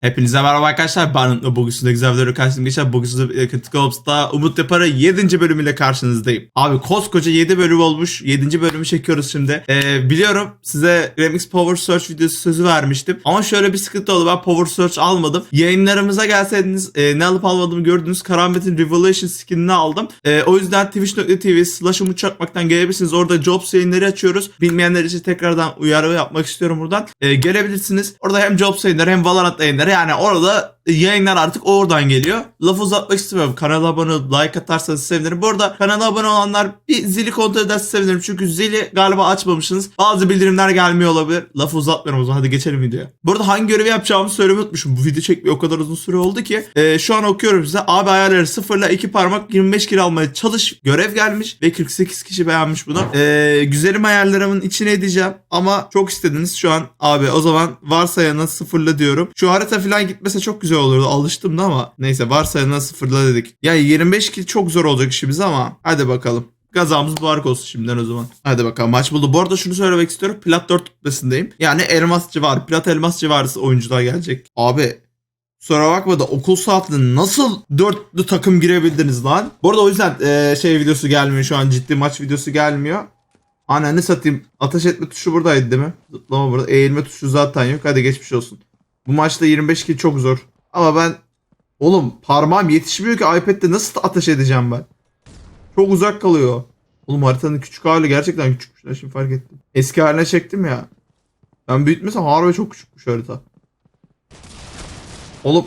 Hepinize merhaba arkadaşlar. Ben Umutlu. Bugün size güzel videoları karşınızda geçer. Bugün size Critical Ops'ta Umut Yapar'ı 7. bölümüyle karşınızdayım. Abi koskoca 7 bölüm olmuş. 7. bölümü çekiyoruz şimdi. Ee, biliyorum size Remix Power Search videosu sözü vermiştim. Ama şöyle bir sıkıntı oldu. Ben Power Search almadım. Yayınlarımıza gelseydiniz e, ne alıp almadığımı gördünüz. Karamet'in Revelation skinini aldım. E, o yüzden twitch.tv slash Umut Çakmak'tan gelebilirsiniz. Orada Jobs yayınları açıyoruz. Bilmeyenler için tekrardan uyarı yapmak istiyorum buradan. E, gelebilirsiniz. Orada hem Jobs yayınları hem Valorant yayınları yani orada yayınlar artık oradan geliyor. Laf uzatmak istemiyorum. Kanala abone olup like atarsanız sevinirim. Bu arada kanala abone olanlar bir zili kontrol ederse sevinirim. Çünkü zili galiba açmamışsınız. Bazı bildirimler gelmiyor olabilir. Lafı uzatmıyorum o zaman hadi geçelim videoya. Bu arada hangi görevi yapacağımı söylemeyi unutmuşum. Bu video çekmeye o kadar uzun süre oldu ki. Ee, şu an okuyorum size. Abi ayarları 0 ile 2 parmak 25 kilo almaya çalış. Görev gelmiş ve 48 kişi beğenmiş bunu. Ee, güzelim ayarlarımın içine edeceğim. Ama çok istediniz şu an. Abi o zaman varsayana sıfırla diyorum. Şu harita falan gitmese çok güzel olurdu. Alıştım da ama. Neyse varsayana sıfırla dedik. Ya 25 kilo çok zor olacak işimiz ama. Hadi bakalım. Gazamız mübarek olsun şimdiden o zaman. Hadi bakalım maç buldu. Bu arada şunu söylemek istiyorum. Plat 4 tutmasındayım. Yani elmas civarı. Plat elmas civarı oyuncular gelecek. Abi Kusura bakma da okul saatinde nasıl dörtlü takım girebildiniz lan? Bu arada o yüzden eee, şey videosu gelmiyor şu an ciddi maç videosu gelmiyor. Ananı satayım. Ateş etme tuşu buradaydı değil mi? Zıplama burada. Eğilme tuşu zaten yok. Hadi geçmiş olsun. Bu maçta 25 kill çok zor. Ama ben oğlum parmağım yetişmiyor ki iPad'de nasıl ateş edeceğim ben? Çok uzak kalıyor. Oğlum haritanın küçük hali gerçekten küçükmüş. Şimdi fark ettim. Eski haline çektim ya. Ben büyütmesem harbi çok küçükmüş harita. Oğlum.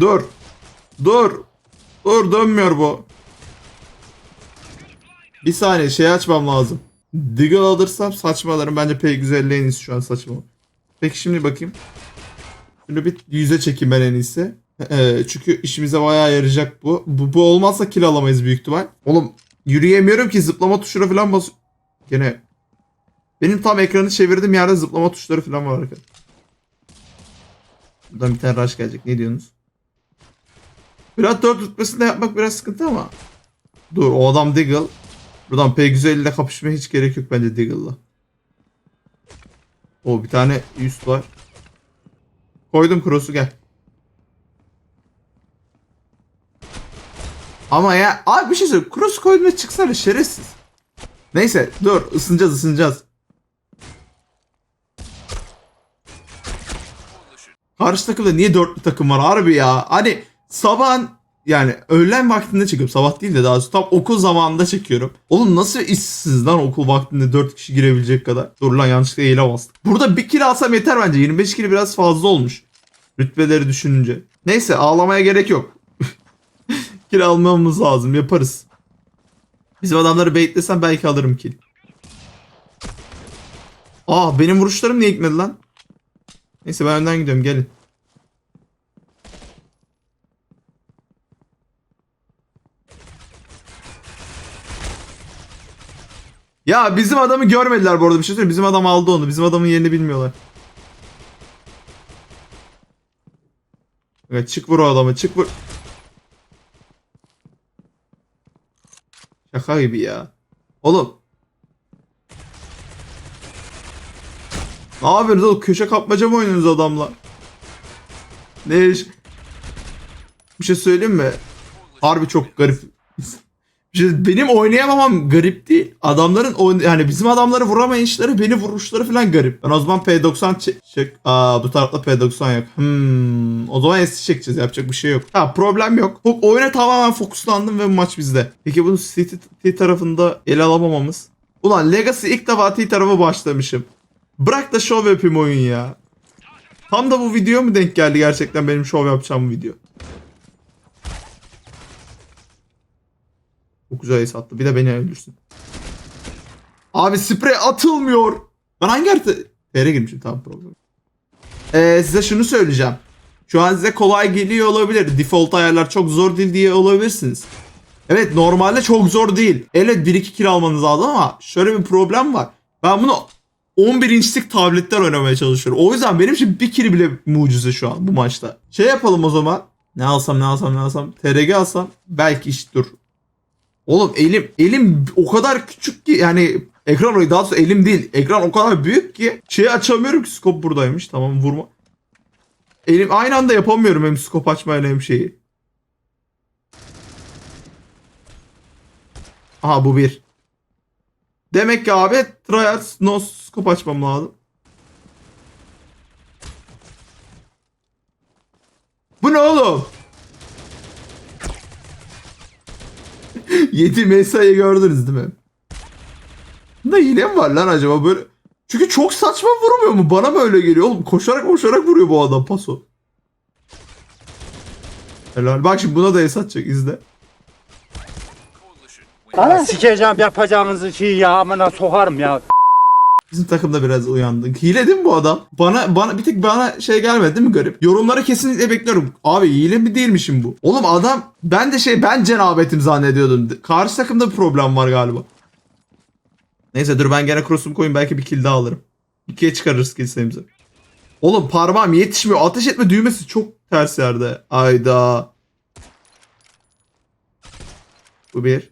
Dur. Dur. Dur dönmüyor bu. Bir saniye şey açmam lazım. Deagle alırsam saçmalarım. Bence P150 en iyisi şu an saçma. Peki şimdi bakayım. Şunu bir yüze çekeyim ben en iyisi. Ee, çünkü işimize bayağı yarayacak bu. bu. Bu olmazsa kill alamayız büyük ihtimal. Oğlum yürüyemiyorum ki zıplama tuşuna falan bas... Gene... Benim tam ekranı çevirdiğim yerde zıplama tuşları falan var arkadaşlar. Buradan bir tane rush gelecek. Ne diyorsunuz? Biraz 4 rütbesinde yapmak biraz sıkıntı ama. Dur o adam Diggle. Buradan P150 ile kapışmaya hiç gerek yok bence Diggle'la. O bir tane üst var. Koydum cross'u gel. Ama ya abi bir şey söyle. Cross koydum ve çıksana şerefsiz. Neyse dur ısınacağız ısınacağız. Karşı takımda niye dörtlü takım var harbi ya? Hani sabahın yani öğlen vaktinde çekiyorum. Sabah değil de daha doğrusu tam okul zamanında çekiyorum. Oğlum nasıl işsiz lan okul vaktinde 4 kişi girebilecek kadar. Dur lan yanlışlıkla eğile bastık. Burada bir kill alsam yeter bence. 25 kill biraz fazla olmuş. Rütbeleri düşününce. Neyse ağlamaya gerek yok. kill almamız lazım yaparız. Bizim adamları baitlesem belki alırım kill. Aa benim vuruşlarım niye gitmedi lan? Neyse ben önden gidiyorum gelin. Ya bizim adamı görmediler bu arada bir şey söyleyeyim. Bizim adam aldı onu. Bizim adamın yerini bilmiyorlar. Evet, çık vur o adamı çık vur. Şaka gibi ya. Oğlum. Ne yapıyorsunuz oğlum? Köşe kapmaca mı oynuyorsunuz adamla? Ne iş? Bir şey söyleyeyim mi? Harbi çok garip. Şey- benim oynayamamam garip değil. Adamların oyn yani bizim adamları vuramayışları, beni vuruşları falan garip. Ben o zaman P90 çek. çek. Aa bu tarafta P90 yok. Hmm. O zaman S çekeceğiz. Yapacak bir şey yok. Ha problem yok. Fok- Oyuna tamamen fokuslandım ve maç bizde. Peki bunu City T tarafında ele alamamamız. Ulan Legacy ilk defa T tarafı başlamışım. Bırak da şov yapayım oyun ya. Tam da bu video mu denk geldi gerçekten benim şov yapacağım video. Çok güzel ace attı. Bir de beni öldürsün. Abi sprey atılmıyor. Ben hangi harita... TR girmişim tamam problem. Ee, size şunu söyleyeceğim. Şu an size kolay geliyor olabilir. Default ayarlar çok zor değil diye olabilirsiniz. Evet normalde çok zor değil. Evet 1-2 kill almanız lazım ama şöyle bir problem var. Ben bunu 11 inçlik tabletten oynamaya çalışıyorum. O yüzden benim için bir kill bile mucize şu an bu maçta. Şey yapalım o zaman. Ne alsam ne alsam ne alsam. TRG alsam belki iş dur. Oğlum elim elim o kadar küçük ki yani ekran daha doğrusu elim değil. Ekran o kadar büyük ki şeyi açamıyorum ki scope buradaymış. Tamam vurma. Elim aynı anda yapamıyorum hem skop açmayla hem şeyi. Aha bu bir. Demek ki abi tryhards no scope açmam lazım. Bu ne oğlum? 7 mesayı gördünüz değil mi? Bunda hile mi var lan acaba böyle? Çünkü çok saçma vurmuyor mu? Bana mı öyle geliyor oğlum? Koşarak koşarak vuruyor bu adam paso. Helal. Bak şimdi buna da es atacak izle. Sikeceğim yapacağınızı şey ya amına sokarım ya. Bizim takımda biraz uyandı. Hile değil mi bu adam? Bana bana bir tek bana şey gelmedi değil mi garip? Yorumları kesinlikle bekliyorum. Abi hile mi değil mi şimdi bu? Oğlum adam ben de şey ben cenabetim zannediyordum. Karşı takımda bir problem var galiba. Neyse dur ben gene cross'umu koyayım belki bir kill daha alırım. İkiye çıkarırız kill sayımızı. Oğlum parmağım yetişmiyor. Ateş etme düğmesi çok ters yerde. Ayda. Bu bir.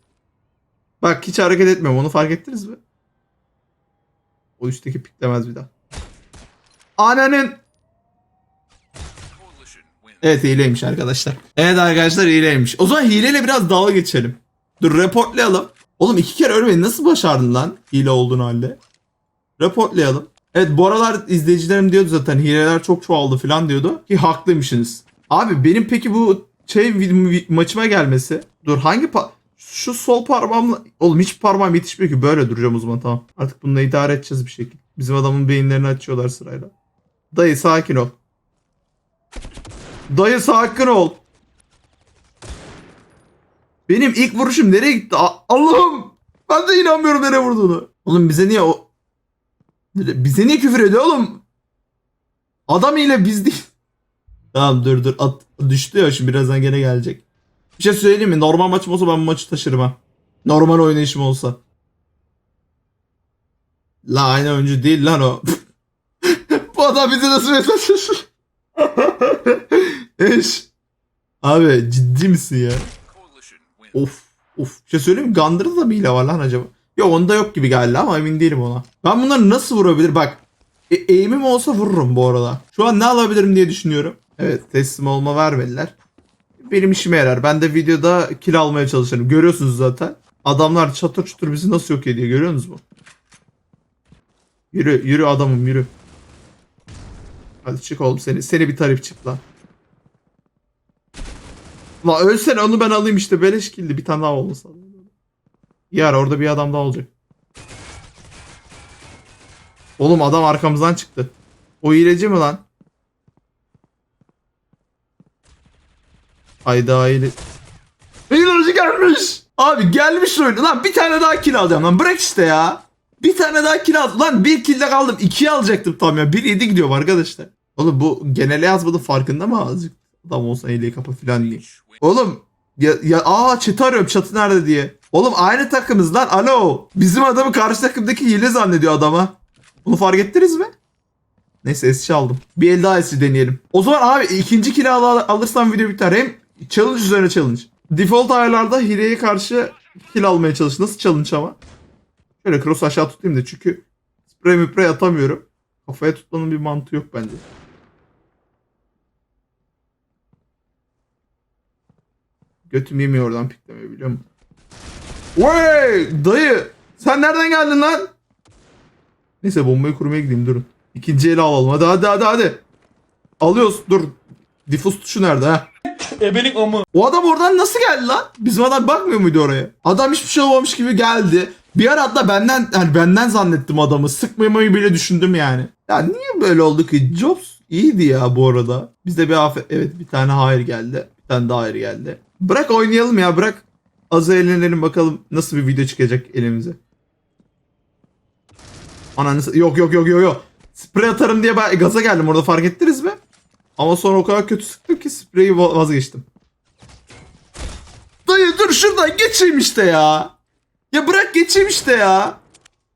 Bak hiç hareket etmiyorum. Onu fark ettiniz mi? O üstteki piklemez bir daha. Ananın. Evet hileymiş arkadaşlar. Evet arkadaşlar hileymiş. O zaman hileyle biraz dalga geçelim. Dur reportlayalım. Oğlum iki kere ölmeyi nasıl başardın lan hile olduğun halde? Reportlayalım. Evet bu aralar izleyicilerim diyordu zaten hileler çok çoğaldı falan diyordu. Ki haklıymışsınız. Abi benim peki bu şey maçıma gelmesi. Dur hangi pa- şu sol parmağımla oğlum hiç parmağım yetişmiyor ki böyle duracağım o zaman tamam. Artık bununla idare edeceğiz bir şekilde. Bizim adamın beyinlerini açıyorlar sırayla. Dayı sakin ol. Dayı sakin ol. Benim ilk vuruşum nereye gitti? Allah'ım! Ben de inanmıyorum nereye vurduğunu. Oğlum bize niye o... Bize niye küfür ediyor oğlum? Adam ile biz değil. Tamam dur dur. At, düştü ya şimdi birazdan gene gelecek. Bir şey söyleyeyim mi? Normal maçım olsa ben bu maçı taşırım ha. Normal oynayışım olsa. La aynı oyuncu değil lan o. bu adam bize nasıl mesajlaşır? Eş. Abi ciddi misin ya? Of. Of. Bir şey söyleyeyim mi? Gandır'da da mı hile var lan acaba? Yok onda yok gibi geldi ama emin değilim ona. Ben bunları nasıl vurabilir? Bak. E, eğimim olsa vururum bu arada. Şu an ne alabilirim diye düşünüyorum. Evet teslim olma vermediler. Benim işime yarar. Ben de videoda kill almaya çalışırım. Görüyorsunuz zaten. Adamlar çatır çutur bizi nasıl yok ediyor görüyorsunuz mu? Yürü yürü adamım yürü. Hadi çık oğlum seni. Seni bir tarif çık lan. La ölsene onu ben alayım işte beleş killdi. Bir tane daha olmasa. Yar orada bir adam daha olacak. Oğlum adam arkamızdan çıktı. O hileci mi lan? Hayda hile. Hileci gelmiş. Abi gelmiş oyunu. Lan bir tane daha kill alacağım lan. Bırak işte ya. Bir tane daha kill aldım. Lan bir kill'de kaldım. İkiye alacaktım tam ya. Bir yedi gidiyorum arkadaşlar. Oğlum bu genele yazmadı farkında mı azıcık? Adam olsa hileyi kapa filan diye. Oğlum ya, ya aa chat'i arıyorum chat'i nerede diye. Oğlum aynı takımız lan alo. Bizim adamı karşı takımdaki hile zannediyor adama. Bunu fark ettiniz mi? Neyse SC aldım. Bir el daha SC deneyelim. O zaman abi ikinci kill al alırsam video biter. Hem challenge üzerine challenge. Default ayarlarda hileye karşı kill almaya çalış. Nasıl challenge ama? Şöyle cross aşağı tutayım da çünkü spray müprey atamıyorum. Kafaya tutmanın bir mantığı yok bence. Götüm yemiyor oradan piklemeyi biliyor musun? Vay dayı sen nereden geldin lan? Neyse bombayı kurmaya gideyim durun. İkinci eli alalım hadi hadi hadi hadi. Alıyoruz dur. Diffuse tuşu nerede ha? Ebelik amı. O adam oradan nasıl geldi lan? Bizim adam bakmıyor muydu oraya? Adam hiçbir şey olmamış gibi geldi. Bir ara hatta benden yani benden zannettim adamı. Sıkmamayı bile düşündüm yani. Ya niye böyle oldu ki? Jobs iyiydi ya bu arada. Bizde bir afet evet bir tane hayır geldi. Bir tane daha hayır geldi. Bırak oynayalım ya bırak. Az eğlenelim bakalım nasıl bir video çıkacak elimize. Ananı yok yok yok yok yok. Sprey atarım diye ben gaza geldim orada fark ettiniz mi? Ama sonra o kadar kötü sıktım ki spreyi va- vazgeçtim. Dayı dur şuradan geçeyim işte ya. Ya bırak geçeyim işte ya.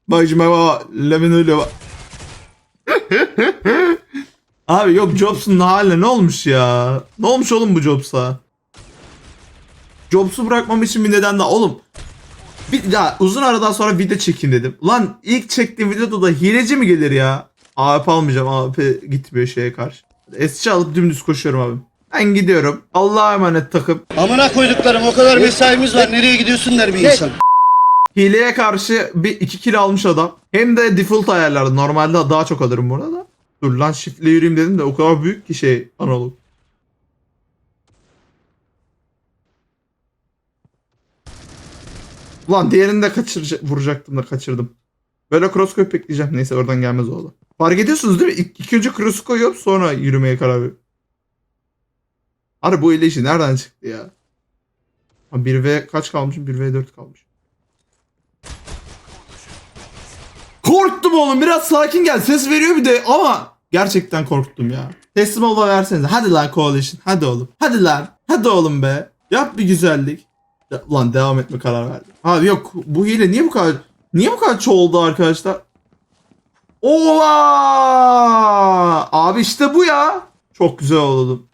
Bacım baba Levin öyle bak. Abi yok Jobs'un haline ne olmuş ya? Ne olmuş oğlum bu Jobs'a? Jobs'u bırakmam için bir neden daha. Oğlum bir daha uzun aradan sonra video çekin dedim. Lan ilk çektiğim videoda da hileci mi gelir ya? AWP almayacağım. AWP gitmiyor şeye karşı. Esçi alıp dümdüz koşuyorum abi. Ben gidiyorum. Allah'a emanet takım. Amına koyduklarım o kadar mesaimiz var. Nereye gidiyorsun der bir insan. Hileye karşı bir 2 kill almış adam. Hem de default ayarlarda. Normalde daha çok alırım burada da. Dur lan shiftle yürüyeyim dedim de o kadar büyük ki şey analog. Ulan diğerini de kaçıracak, vuracaktım da kaçırdım. Böyle cross koyup bekleyeceğim. Neyse oradan gelmez o da. Fark ediyorsunuz değil mi? İlk, ilk önce cross koyup sonra yürümeye karar veriyorum. Abi bu ile işi nereden çıktı ya? Ha 1v kaç kalmışım? 1v4 kalmış. Korktum oğlum biraz sakin gel ses veriyor bir de ama gerçekten korktum ya. Teslim ol da versenize. Hadi lan coalition hadi oğlum. Hadi lan. Hadi oğlum be. Yap bir güzellik. Ya, lan devam etme karar verdim. Abi yok bu hile niye bu kadar niye bu kadar çoğuldu arkadaşlar? Ola! Abi işte bu ya. Çok güzel oldu.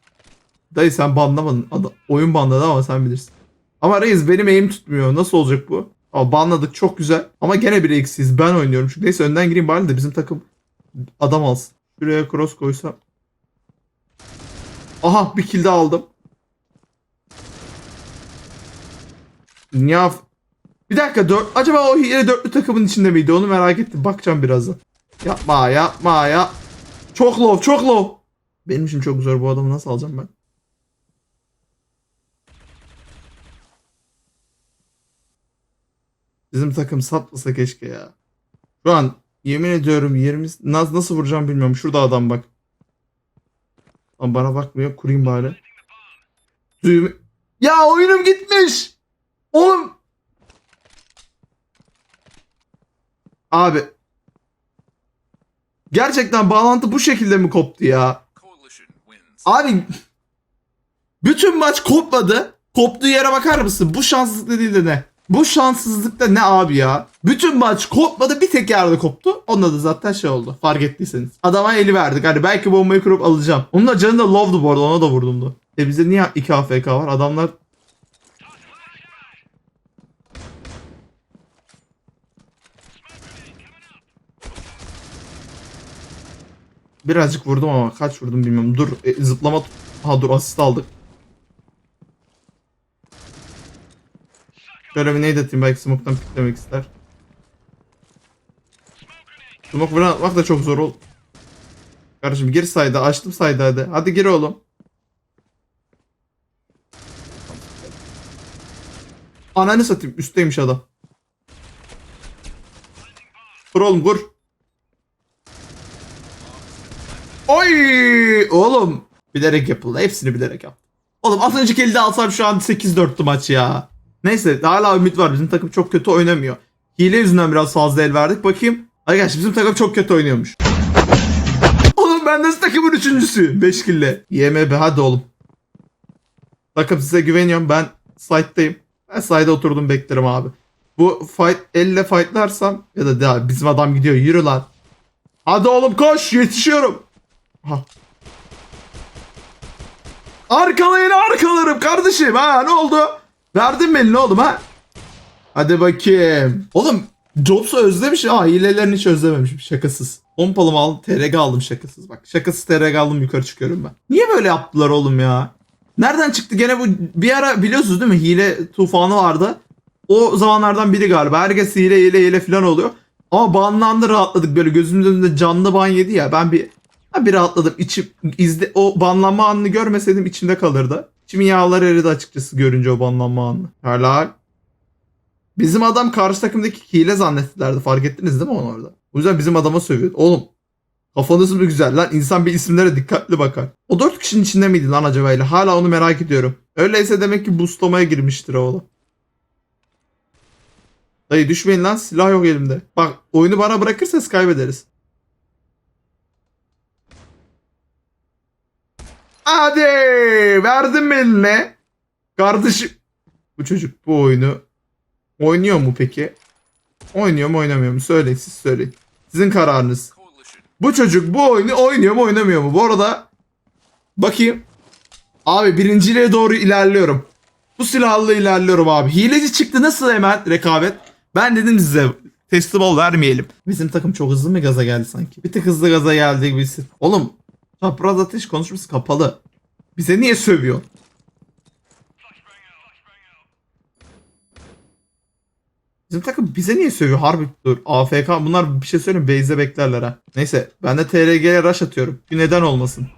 Dayı sen banlamadın. Adam, oyun banladı ama sen bilirsin. Ama reis benim eğim tutmuyor. Nasıl olacak bu? Aa, banladık çok güzel. Ama gene bir eksiyiz. Ben oynuyorum. Çünkü neyse önden gireyim bari de bizim takım adam alsın. Şuraya cross koysam. Aha bir kill de aldım. Ya bir dakika dört, acaba o hile dörtlü takımın içinde miydi onu merak ettim. Bakacağım birazdan. Yapma yapma ya. Çok low çok low. Benim için çok zor bu adamı nasıl alacağım ben? Bizim takım saplasa keşke ya. Şu an yemin ediyorum 20 nasıl, nasıl vuracağım bilmiyorum. Şurada adam bak. Ama bana bakmıyor. Kurayım bari. Düğme... Ya oyunum gitmiş. Oğlum. Abi. Gerçekten bağlantı bu şekilde mi koptu ya? Abi. Bütün maç kopmadı. Koptuğu yere bakar mısın? Bu şanssızlık değil de ne? Bu şanssızlıkta ne abi ya? Bütün maç kopmadı bir tek yerde koptu. Onda da zaten şey oldu fark ettiyseniz. Adama eli verdik hani belki bombayı kurup alacağım. Onun da canı da love'du bu arada ona da vurdum da. E bizde niye 2 AFK var? Adamlar Birazcık vurdum ama kaç vurdum bilmiyorum. Dur e, zıplama Ha dur asist aldık. Şöyle bir nade atayım belki smoke'tan piklemek ister. Smoke falan atmak da çok zor ol. Kardeşim gir sayda açtım sayda hadi. Hadi gir oğlum. Ananı satayım üstteymiş adam. Kur oğlum kur. Oy oğlum. Bilerek yapıldı. Hepsini bilerek yaptım. Oğlum az önceki elde alsam şu an 8-4'tü maç ya. Neyse hala ümit var. Bizim takım çok kötü oynamıyor. Hile yüzünden biraz fazla el verdik. Bakayım. Arkadaşlar bizim takım çok kötü oynuyormuş. Oğlum ben nasıl takımın üçüncüsü? 5 kille. YMB hadi oğlum. Takım size güveniyorum. Ben site'dayım. Ben site'de oturdum beklerim abi. Bu fight elle fightlarsam ya da ya bizim adam gidiyor yürü lan. Hadi oğlum koş yetişiyorum. Arkalayın arkalarım kardeşim ha ne oldu? Verdin mi elini oğlum ha? Hadi bakayım. Oğlum Jobs'u özlemiş ha hilelerini hiç özlememişim şakasız. Pompalımı aldım TRG aldım şakasız bak. Şakasız TRG aldım yukarı çıkıyorum ben. Niye böyle yaptılar oğlum ya? Nereden çıktı gene bu bir ara biliyorsunuz değil mi hile tufanı vardı. O zamanlardan biri galiba. Herkes hile hile hile falan oluyor. Ama banlandı rahatladık böyle gözümün önünde canlı ban yedi ya. Ben bir ben bir rahatladım. İçim izle o banlanma anını görmeseydim içimde kalırdı. İçimin yağları eridi açıkçası görünce o banlanma anını. Helal. Bizim adam karşı takımdaki hile zannettilerdi. Fark ettiniz değil mi onu orada? O yüzden bizim adama sövüyordu. Oğlum kafanız mı güzel lan? İnsan bir isimlere dikkatli bakar. O dört kişinin içinde miydi lan acaba? ile? Hala onu merak ediyorum. Öyleyse demek ki boostlamaya girmiştir oğlum. Dayı düşmeyin lan silah yok elimde. Bak oyunu bana bırakırsanız kaybederiz. Hadi verdim eline? Kardeşim. Bu çocuk bu oyunu oynuyor mu peki? Oynuyor mu oynamıyor mu? Söyleyin siz söyleyin. Sizin kararınız. Bu çocuk bu oyunu oynuyor mu oynamıyor mu? Bu arada bakayım. Abi birinciliğe doğru ilerliyorum. Bu silahla ilerliyorum abi. Hileci çıktı nasıl hemen rekabet? Ben dedim size teslim vermeyelim. Bizim takım çok hızlı mı gaza geldi sanki? Bir tık hızlı gaza geldi birisi. Oğlum Çapraz ateş konuşması kapalı. Bize niye sövüyor? Bizim takım bize niye sövüyor? Harbi dur. AFK bunlar bir şey söyleyeyim. Base'de beklerler ha. Neyse ben de TRG'ye rush atıyorum. Bir neden olmasın.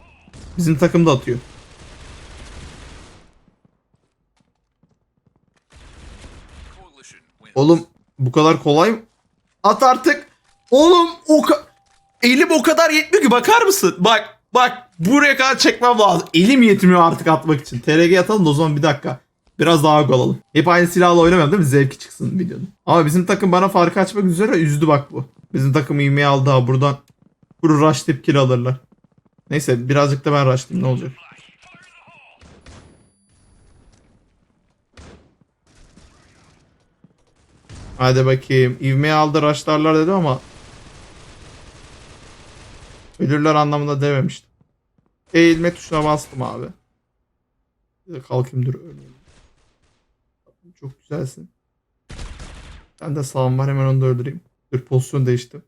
Bizim takım da atıyor. Oğlum bu kadar kolay mı? At artık. Oğlum o elim o kadar yetmiyor ki bakar mısın? Bak bak buraya kadar çekmem lazım. Elim yetmiyor artık atmak için. TRG atalım da o zaman bir dakika. Biraz daha gol alalım. Hep aynı silahla oynamıyorum değil mi? Zevki çıksın videonun. Ama bizim takım bana farkı açmak üzere üzdü bak bu. Bizim takım ivmeyi aldı ha buradan. Kuru rush tip kill alırlar. Neyse birazcık da ben rushlayayım ne olacak. Hadi bakayım. İvmeyi aldı rushlarlar dedim ama Ölürler anlamında dememiştim. Eğilme tuşuna bastım abi. Kalkayım dur ölmeyeyim. Çok güzelsin. Ben de sağım var hemen onu da öldüreyim. Dur pozisyon değişti.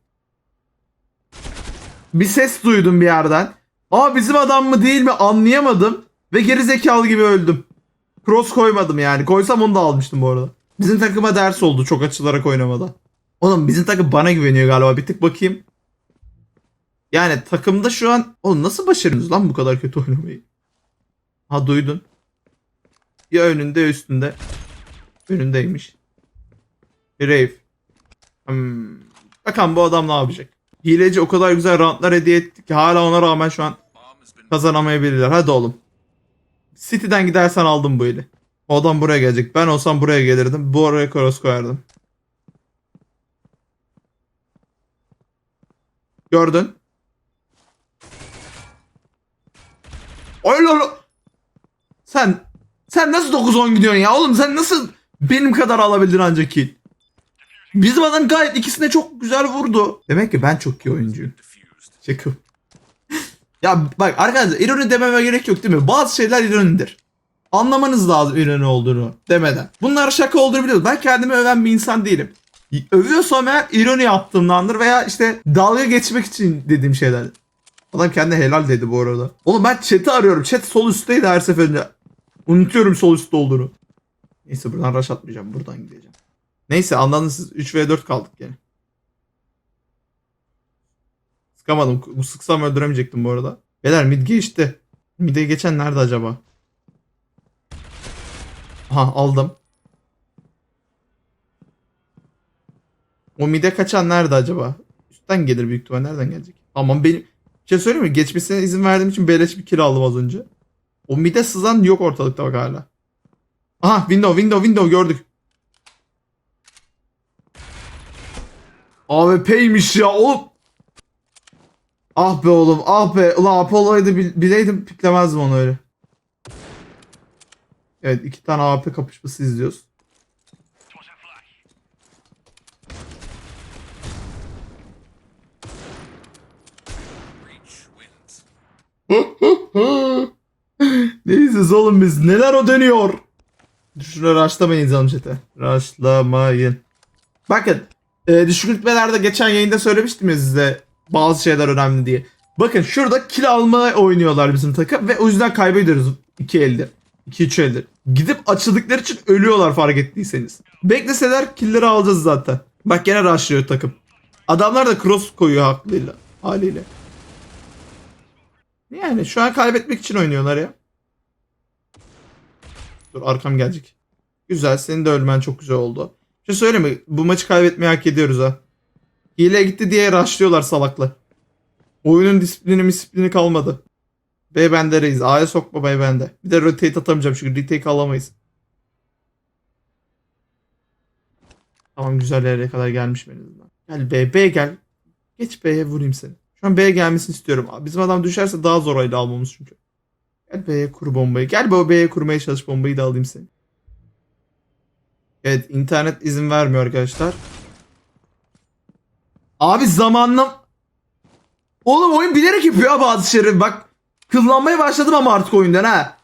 Bir ses duydum bir yerden. Ama bizim adam mı değil mi anlayamadım. Ve geri zekalı gibi öldüm. Cross koymadım yani. Koysam onu da almıştım bu arada. Bizim takıma ders oldu çok açılarak oynamada. Oğlum bizim takım bana güveniyor galiba. Bir tık bakayım. Yani takımda şu an oğlum nasıl başarıyorsunuz lan bu kadar kötü oynamayı? Ha duydun. Ya önünde ya üstünde. Önündeymiş. Brave. Hmm. Bakalım bu adam ne yapacak? Hileci o kadar güzel roundlar hediye etti ki hala ona rağmen şu an kazanamayabilirler. Hadi oğlum. City'den gidersen aldım bu eli. O adam buraya gelecek. Ben olsam buraya gelirdim. Bu araya cross koyardım. Gördün. Lan lan. Sen sen nasıl 9-10 gidiyorsun ya oğlum sen nasıl benim kadar alabildin ancak kill? Bizim adam gayet ikisine çok güzel vurdu. Demek ki ben çok iyi oyuncuyum. Şaka. ya bak arkadaşlar ironi dememe gerek yok değil mi? Bazı şeyler ironidir. Anlamanız lazım ironi olduğunu demeden. Bunlar şaka olduğunu biliyoruz. Ben kendimi öven bir insan değilim. Övüyorsam eğer ironi yaptığımdandır veya işte dalga geçmek için dediğim şeyler. Adam kendi helal dedi bu arada. Oğlum ben chat'i arıyorum. Chat sol üstteydi her seferinde. Unutuyorum sol üstte olduğunu. Neyse buradan rush atmayacağım. Buradan gideceğim. Neyse anladınız siz 3 v 4 kaldık yani. Sıkamadım. Bu sıksam öldüremeyecektim bu arada. Beyler mid geçti. Mid'e geçen nerede acaba? Aha aldım. O mid'e kaçan nerede acaba? Üstten gelir büyük ihtimal. Nereden gelecek? Aman benim... Şey söyleyeyim mi? Geçmesine izin verdiğim için beleş bir kill aldım az önce. O mid'e sızan yok ortalıkta bak hala. Aha window window window gördük. AWP'ymiş ya oğlum. Ah be oğlum ah be. Ulan bil- bileydim piklemezdim onu öyle. Evet iki tane AWP kapışması izliyoruz. Neyiz oğlum biz? Neler o dönüyor? Şunu rushlamayın yazalım chat'e. Rushlamayın. Bakın. E, düşük rütbelerde geçen yayında söylemiştim ya size bazı şeyler önemli diye. Bakın şurada kill alma oynuyorlar bizim takım ve o yüzden kaybediyoruz 2 elde. 2-3 elde. Gidip açıldıkları için ölüyorlar fark ettiyseniz. Bekleseler killleri alacağız zaten. Bak gene rushlıyor takım. Adamlar da cross koyuyor haklıyla. Haliyle. Yani şu an kaybetmek için oynuyorlar ya. Dur arkam gelecek. Güzel. Senin de ölmen çok güzel oldu. Bir şey mi? Bu maçı kaybetmeyi hak ediyoruz ha. Hile gitti diye rushlıyorlar salaklar. Oyunun disiplini disiplini kalmadı. B bende reis. A'ya sokma B bende. Bir de rotate atamayacağım çünkü retake alamayız. Tamam güzel yere kadar gelmiş en. Gel B, B gel. Geç B'ye vurayım seni. An B'ye gelmesini istiyorum. Bizim adam düşerse daha zor ayda almamız çünkü. Gel B'ye kur bombayı. Gel B'ye kurmaya çalış bombayı da alayım seni. Evet internet izin vermiyor arkadaşlar. Abi zamanla... Oğlum oyun bilerek yapıyor ha bazı şeyleri. Bak kıllanmaya başladım ama artık oyundan ha.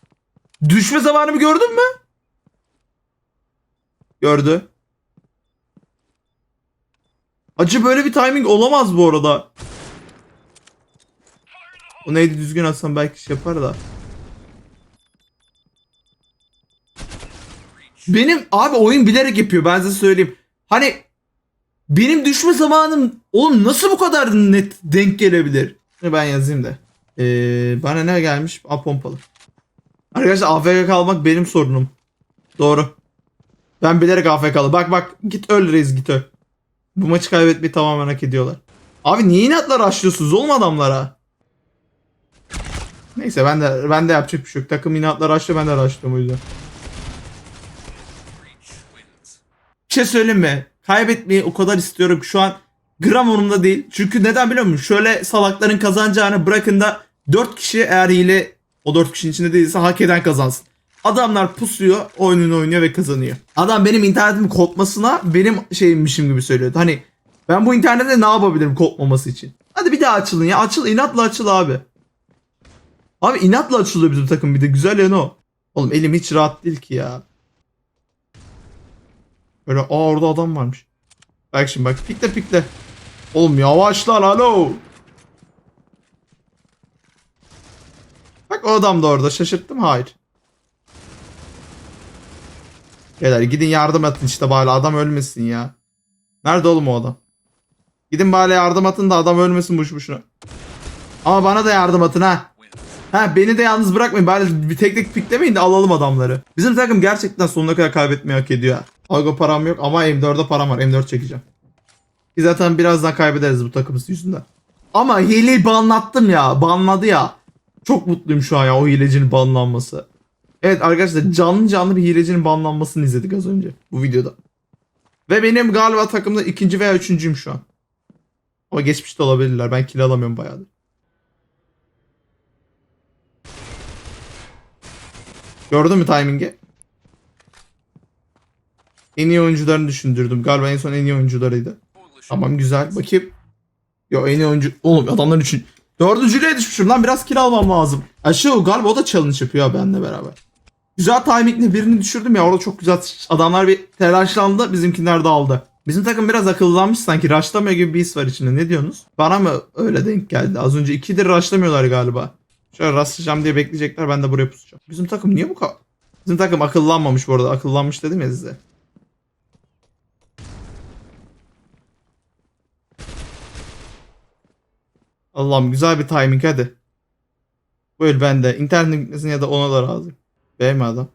Düşme zamanımı gördün mü? Gördü. Acı böyle bir timing olamaz bu arada. O neydi düzgün atsam belki şey yapar da. Benim abi oyun bilerek yapıyor ben size söyleyeyim. Hani benim düşme zamanım oğlum nasıl bu kadar net denk gelebilir? Ben yazayım da. Ee, bana ne gelmiş? A pompalı. Arkadaşlar AFK kalmak benim sorunum. Doğru. Ben bilerek AFK'lı. Bak bak git öl reis git öl. Bu maçı kaybetmeyi tamamen hak ediyorlar. Abi niye inatla açlıyorsunuz oğlum adamlara? Neyse ben de ben de yapacak bir şey yok. Takım inatla açlıyor ben de açlıyorum o yüzden. Bir şey söyleyeyim mi? Kaybetmeyi o kadar istiyorum şu an gram umurumda değil. Çünkü neden biliyor musun? Şöyle salakların kazanacağını bırakın da 4 kişi eğer hile o 4 kişinin içinde değilse hak eden kazansın. Adamlar pusuyor, oyununu oynuyor ve kazanıyor. Adam benim internetimin kopmasına benim şeyimmişim gibi söylüyordu. Hani ben bu internette ne yapabilirim kopmaması için? Hadi bir daha açılın ya. Açıl inatla açıl abi. Abi inatla açılıyor bizim takım bir de güzel yanı o. Oğlum elim hiç rahat değil ki ya. Böyle aa orada adam varmış. Bak şimdi bak pikle pikle. Oğlum yavaş lan alo. Bak o adam da orada şaşırttım hayır. Beyler gidin yardım atın işte bari adam ölmesin ya. Nerede oğlum o adam? Gidin bari yardım atın da adam ölmesin boş boşuna. Ama bana da yardım atın ha. Ha beni de yalnız bırakmayın. Bari bir tek tek piklemeyin de alalım adamları. Bizim takım gerçekten sonuna kadar kaybetmeyi hak ediyor. ha. Algo param yok ama M4'de param var. M4 çekeceğim. Ki zaten birazdan kaybederiz bu takımız yüzünden. Ama hileyi banlattım ya. Banladı ya. Çok mutluyum şu an ya o hilecinin banlanması. Evet arkadaşlar canlı canlı bir hilecinin banlanmasını izledik az önce bu videoda. Ve benim galiba takımda ikinci veya üçüncüyüm şu an. Ama geçmiş de olabilirler. Ben kill alamıyorum bayağıdır. Gördün mü timingi? En iyi oyuncularını düşündürdüm. Galiba en son en iyi oyuncularıydı. Tamam güzel. Bakayım. Yo en iyi oyuncu... Oğlum adamların için... Dördüncülüğe düşmüşüm lan. Biraz kill almam lazım. Aşı galiba o da challenge yapıyor ya benimle beraber. Güzel timingle birini düşürdüm ya. Orada çok güzel adamlar bir telaşlandı. Bizimkiler de aldı. Bizim takım biraz akıllanmış sanki. Rushlamıyor gibi bir his var içinde. Ne diyorsunuz? Bana mı öyle denk geldi? Az önce ikidir rushlamıyorlar galiba. Şöyle rastlayacağım diye bekleyecekler. Ben de buraya pusacağım. Bizim takım niye bu kadar... Bizim takım akıllanmamış bu arada. Akıllanmış dedim ya size. Allah'ım güzel bir timing hadi. Böyle ben de. İnternet gitmesin ya da ona da razı. B mi adam?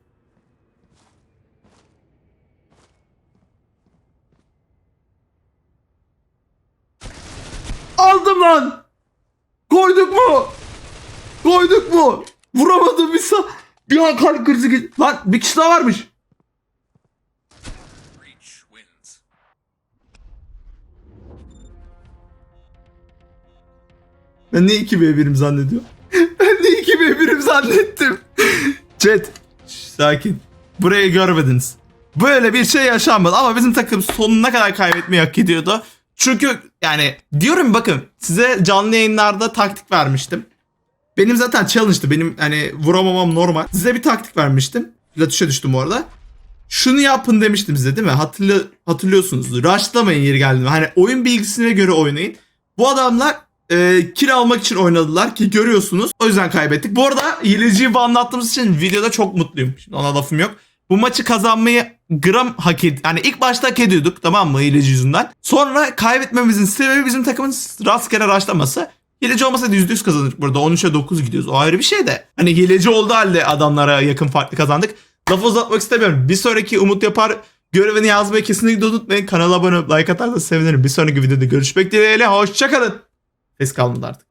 Aldım lan! Koyduk mu? Koyduk mu? Vuramadım bir sa... Bir an kalp krizi geç- Lan bir kişi daha varmış. Ben ne 2v1'im zannediyorum? ben ne 2v1'im zannettim. Chat. Sakin. Burayı görmediniz. Böyle bir şey yaşanmadı ama bizim takım sonuna kadar kaybetmeyi hak ediyordu. Çünkü yani diyorum bakın size canlı yayınlarda taktik vermiştim. Benim zaten challenge'dı. Benim hani vuramamam normal. Size bir taktik vermiştim. Latüşe düştüm bu arada. Şunu yapın demiştim size değil mi? Hatırlı, hatırlıyorsunuz. Rushlamayın yeri geldiğinde. Hani oyun bilgisine göre oynayın. Bu adamlar e, kill almak için oynadılar ki görüyorsunuz. O yüzden kaybettik. Bu arada hileciyi anlattığımız için videoda çok mutluyum. Şimdi ona lafım yok. Bu maçı kazanmayı gram hak ed Yani ilk başta hak ediyorduk tamam mı hileci yüzünden. Sonra kaybetmemizin sebebi bizim takımın rastgele rushlaması. Hileci olmasaydı %100 kazanırdık burada. 13'e 9 gidiyoruz. O ayrı bir şey de. Hani hileci oldu halde adamlara yakın farklı kazandık. Lafı uzatmak istemiyorum. Bir sonraki Umut Yapar görevini yazmayı kesinlikle unutmayın. Kanala abone olup like atarsanız sevinirim. Bir sonraki videoda görüşmek dileğiyle. Hoşçakalın. Ses kalmadı artık.